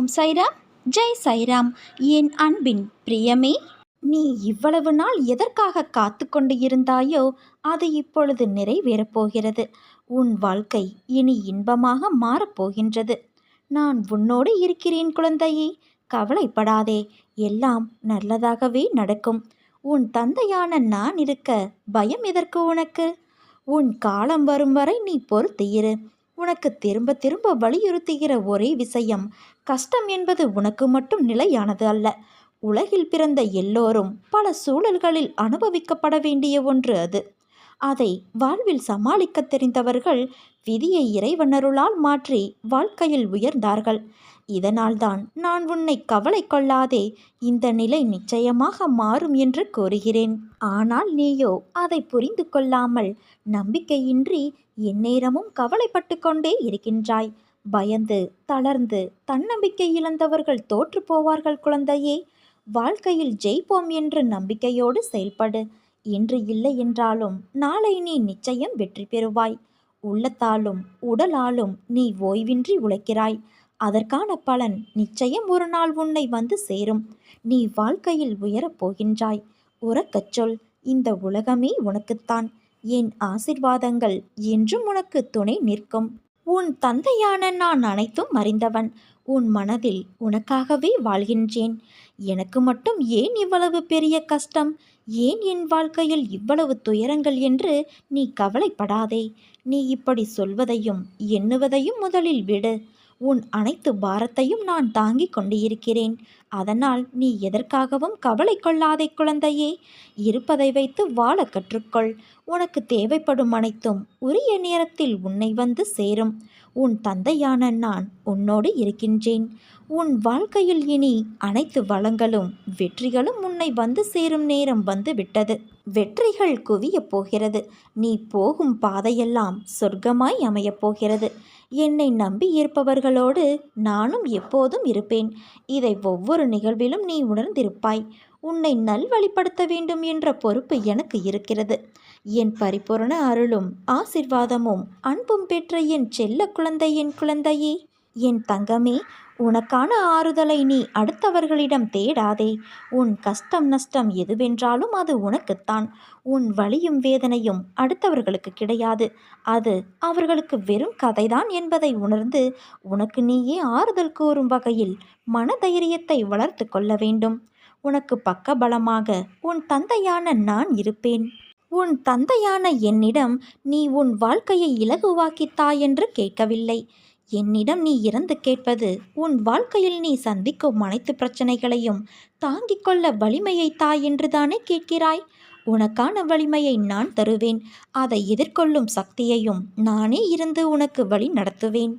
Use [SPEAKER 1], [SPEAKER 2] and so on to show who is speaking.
[SPEAKER 1] ஓம் சைராம் ஜெய் சைராம். என் அன்பின் பிரியமே நீ இவ்வளவு நாள் எதற்காக காத்து கொண்டு இருந்தாயோ அது இப்பொழுது நிறைவேறப் போகிறது. உன் வாழ்க்கை இனி இன்பமாக மாறப்போகின்றது நான் உன்னோடு இருக்கிறேன் குழந்தையே கவலைப்படாதே எல்லாம் நல்லதாகவே நடக்கும். உன் தந்தையான நான் இருக்க பயம் எதற்கு உனக்கு? உன் காலம் வரும் வரை நீ பொறுத்து இரு. உனக்கு திரும்ப திரும்ப வலியுறுத்துகிற ஒரே விஷயம் கஷ்டம் என்பது உனக்கு மட்டும் நிலையானது அல்ல. உலகில் பிறந்த எல்லோரும் பல சூழல்களில் அனுபவிக்கப்பட வேண்டிய ஒன்று அது. அதை வாழ்வில் சமாளிக்க தெரிந்தவர்கள் விதியை இறைவனருளால் மாற்றி வாழ்க்கையில் உயர்ந்தார்கள். இதனால்தான் நான் உன்னை கவலை கொள்ளாதே. இந்த நிலை நிச்சயமாக மாறும் என்று கூறுகிறேன். ஆனால் நீயோ அதை புரிந்து கொள்ளாமல் நம்பிக்கையின்றி எந்நேரமும் கவலைப்பட்டு கொண்டே இருக்கின்றாய். பயந்து தளர்ந்து தன்னம்பிக்கை இழந்தவர்கள் தோற்று போவார்கள் குழந்தையே. வாழ்க்கையில் ஜெயிப்போம் என்ற நம்பிக்கையோடு செயல்படு. இன்று இல்லை என்றாலும் நாளை நீ நிச்சயம் வெற்றி பெறுவாய். உள்ளத்தாலும் உடலாலும் நீ ஓய்வின்றி உழைக்கிறாய். அதற்கான பலன் நிச்சயம் ஒரு நாள் உன்னை வந்து சேரும். நீ வாழ்க்கையில் உயரப் போகின்றாய். உறக்கச் சொல் இந்த உலகமே உனக்குத்தான். என் ஆசிர்வாதங்கள் என்றும் உனக்கு துணை நிற்கும். உன் தந்தையான நான் அனைத்தும் அறிந்தவன். உன் மனதில் உனக்காகவே வாழ்கின்றேன். எனக்கு மட்டும் ஏன் இவ்வளவு பெரிய கஷ்டம்? ஏன் என் வாழ்க்கையில் இவ்வளவு துயரங்கள் என்று நீ கவலைப்படாதே. நீ இப்படி சொல்வதையும் எண்ணுவதையும் முதலில் விடு. உன் அனைத்து பாரத்தையும் நான் தாங்கிக் கொண்டு இருக்கிறேன் அதனால் நீ எதற்காகவும் கவலை கொள்ளாதே குழந்தையே. இருப்பதை வைத்து வாழ கற்றுக்கொள். உனக்கு தேவைப்படும் அனைத்தும் உரிய நேரத்தில் உன்னை வந்து சேரும். உன் தந்தையான நான் உன்னோடு இருக்கின்றேன். உன் வாழ்க்கையில் இனி அனைத்து வளங்களும் வெற்றிகளும் உன்னை வந்து சேரும் நேரம் வந்து விட்டது. வெற்றிகள் குவியப் போகிறது. நீ போகும் பாதையெல்லாம் சொர்க்கமாய் அமையப் போகிறது. என்னை நம்பி இருப்பவர்களோடு நானும் எப்போதும் இருப்பேன். இதை ஒவ்வொரு நிகழ்விலும் நீ உணர்ந்திருப்பாய். உன்னை நல்வழிப்படுத்த வேண்டும் என்ற பொறுப்பு எனக்கு இருக்கிறது. என் பரிபூரண அருளும் ஆசிர்வாதமும் அன்பும் பெற்ற என் செல்ல குழந்தை என் குழந்தையே! என் தங்கமே உனக்கான ஆறுதலை நீ அடுத்தவர்களிடம் தேடாதே. உன் கஷ்டம் நஷ்டம் எதுவென்றாலும் அது உனக்குத்தான். உன் வலியும் வேதனையும் அடுத்தவர்களுக்கு கிடையாது. அது அவர்களுக்கு வெறும் கதைதான் என்பதை உணர்ந்து உனக்கு நீயே ஆறுதல் கூறும் வகையில் மனதைரியத்தை வளர்த்து கொள்ள வேண்டும். உனக்கு பக்கபலமாக உன் தந்தையான நான் இருப்பேன். உன் தந்தையான என்னிடம் நீ உன் வாழ்க்கையை இலகுவாக்கித்தா என்று கேட்கவில்லை. என்னிடம் நீ இறந்து கேட்பது உன் வாழ்க்கையில் நீ சந்திக்கும் அனைத்து பிரச்சனைகளையும் தாங்கிக் கொள்ள வலிமையை தா என்றுதானே கேட்கிறாய்? உனக்கான வலிமையை நான் தருவேன். அதை எதிர்கொள்ளும் சக்தியையும் நானே இருந்து உனக்கு வழி நடத்துவேன்.